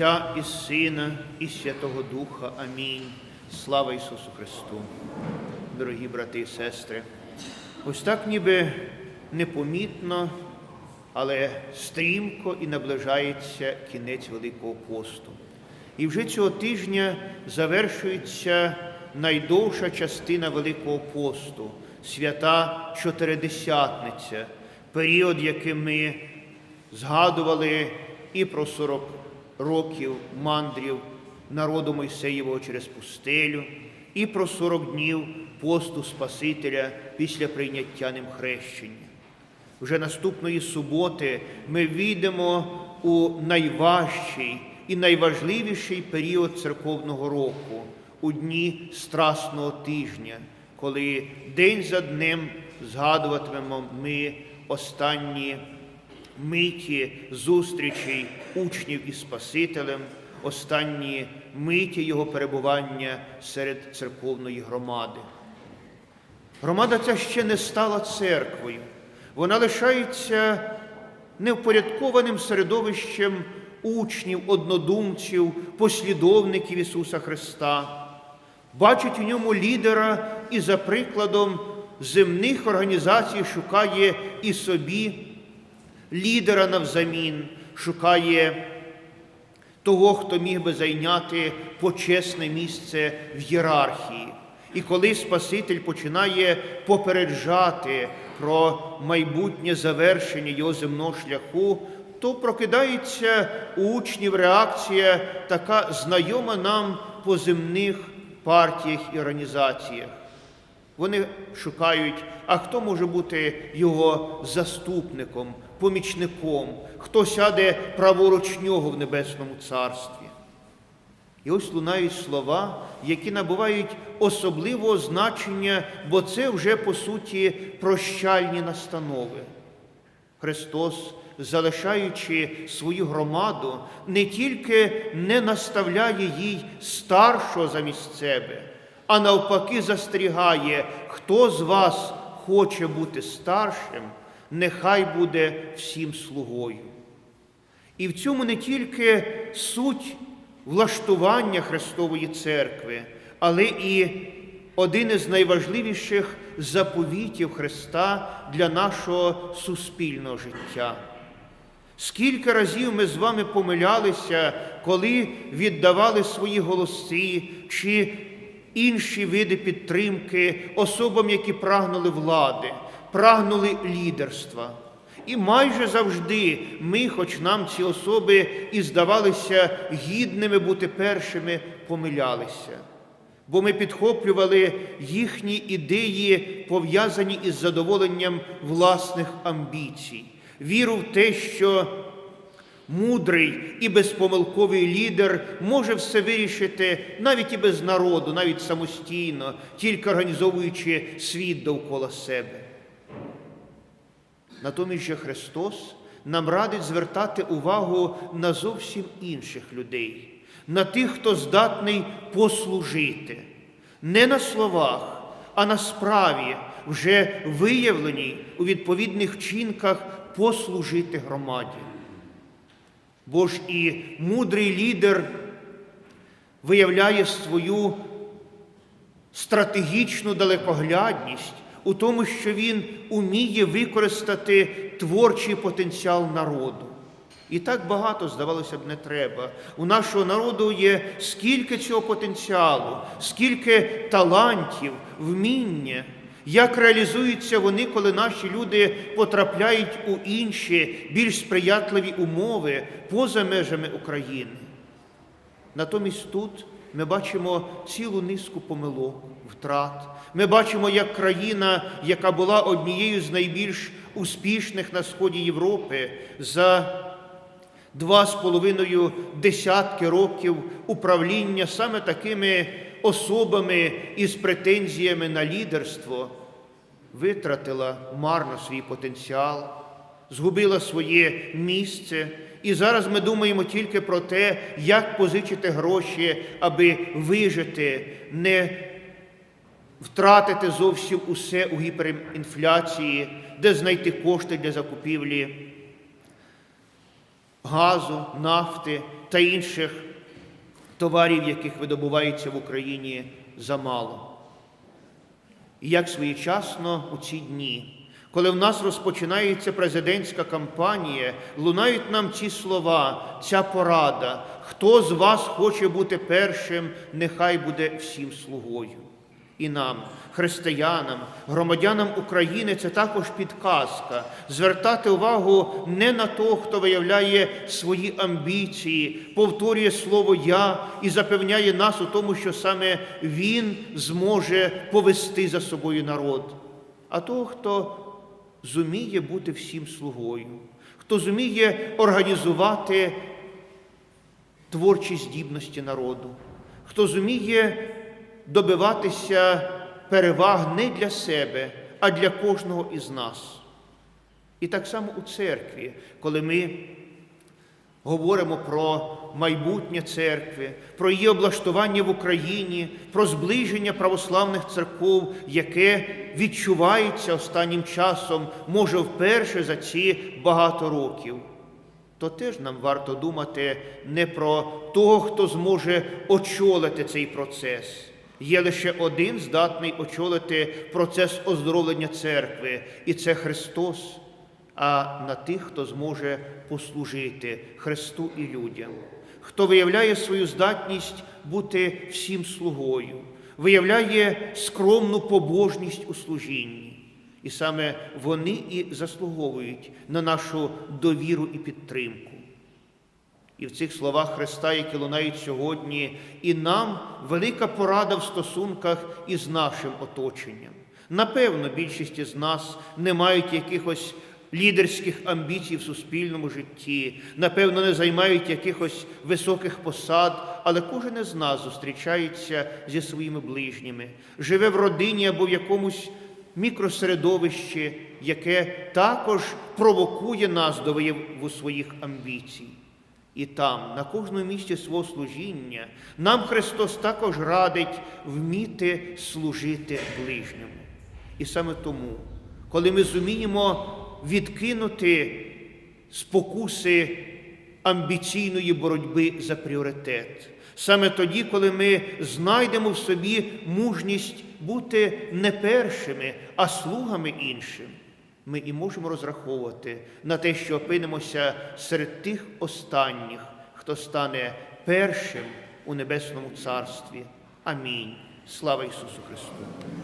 Отця і Сина, і Святого Духа. Амінь. Слава Ісусу Христу. Дорогі брати і сестри, ось так ніби непомітно, але стрімко і наближається кінець Великого посту. І вже цього тижня завершується найдовша частина Великого посту, свята Чотиридесятниця, період, яким ми згадували і про 40 років мандрів народу Мойсеєвого через пустелю, і про 40 днів посту Спасителя після прийняття ним хрещення. Вже наступної суботи ми війдемо у найважчий і найважливіший період церковного року, у дні Страсного тижня, коли день за днем згадуватимемо ми останні миті зустрічей учнів із Спасителем, останні миті його перебування серед церковної громади. Громада ця ще не стала церквою. Вона лишається невпорядкованим середовищем учнів, однодумців, послідовників Ісуса Христа. Бачить у ньому лідера і за прикладом земних організацій шукає і собі лідера навзамін, шукає того, хто міг би зайняти почесне місце в ієрархії. І коли Спаситель починає попереджати про майбутнє завершення його земного шляху, то прокидається у учнів реакція така знайома нам по земних партіях і організаціях. Вони шукають, а хто може бути його заступником, помічником, хто сяде праворуч нього в Небесному Царстві. І ось лунають слова, які набувають особливого значення, бо це вже по суті прощальні настанови. Христос, залишаючи свою громаду, не тільки не наставляє їй старшого замість себе, а навпаки застерігає, хто з вас хоче бути старшим, нехай буде всім слугою. І в цьому не тільки суть влаштування Христової церкви, але і один із найважливіших заповітів Христа для нашого суспільного життя. Скільки разів ми з вами помилялися, коли віддавали свої голоси чи інші види підтримки особам, які прагнули влади, прагнули лідерства. І майже завжди ми, хоч нам ці особи і здавалися гідними бути першими, помилялися. Бо ми підхоплювали їхні ідеї, пов'язані із задоволенням власних амбіцій, віру в те, що мудрий і безпомилковий лідер може все вирішити навіть і без народу, навіть самостійно, тільки організовуючи світ довкола себе. Натомість же Христос нам радить звертати увагу на зовсім інших людей, на тих, хто здатний послужити, не на словах, а на справі, вже виявленій у відповідних вчинках послужити громаді. Бо ж і мудрий лідер виявляє свою стратегічну далекоглядність у тому, що він уміє використати творчий потенціал народу. І так багато, здавалося б, не треба. У нашого народу є скільки цього потенціалу, скільки талантів, вміння, як реалізуються вони, коли наші люди потрапляють у інші, більш сприятливі умови поза межами України. Натомість тут ми бачимо цілу низку помилок, втрат. Ми бачимо, як країна, яка була однією з найбільш успішних на сході Європи, за два з половиною десятки років управління саме такими особами із претензіями на лідерство, витратила марно свій потенціал, згубила своє місце. І зараз ми думаємо тільки про те, як позичити гроші, аби вижити, не втратити зовсім усе у гіперінфляції, де знайти кошти для закупівлі газу, нафти та інших товарів, яких видобувається в Україні замало. І як своєчасно у ці дні, коли в нас розпочинається президентська кампанія, лунають нам ці слова, ця порада. Хто з вас хоче бути першим, нехай буде всім слугою. І нам, християнам, громадянам України, це також підказка. Звертати увагу не на того, хто виявляє свої амбіції, повторює слово Я і запевняє нас у тому, що саме Він зможе повести за собою народ, а того, хто зуміє бути всім слугою, хто зуміє організувати творчі здібності народу, хто зуміє добиватися переваг не для себе, а для кожного із нас. І так само у церкві, коли ми говоримо про майбутнє церкви, про її облаштування в Україні, про зближення православних церков, яке відчувається останнім часом, може вперше за ці багато років, то теж нам варто думати не про того, хто зможе очолити цей процес. Є лише один здатний очолити процес оздоровлення церкви, і це Христос, а на тих, хто зможе послужити Христу і людям, хто виявляє свою здатність бути всім слугою, виявляє скромну побожність у служінні. І саме вони і заслуговують на нашу довіру і підтримку. І в цих словах Христа, які лунають сьогодні, і нам велика порада в стосунках із нашим оточенням. Напевно, більшість із нас не мають якихось лідерських амбіцій в суспільному житті, напевно, не займають якихось високих посад, але кожен із нас зустрічається зі своїми ближніми, живе в родині або в якомусь мікросередовищі, яке також провокує нас до вияву своїх амбіцій. І там, на кожному місці свого служіння, нам Христос також радить вміти служити ближньому. І саме тому, коли ми зуміємо відкинути спокуси амбіційної боротьби за пріоритет, саме тоді, коли ми знайдемо в собі мужність бути не першими, а слугами іншим, ми і можемо розраховувати на те, що опинимося серед тих останніх, хто стане першим у Небесному Царстві. Амінь. Слава Ісусу Христу!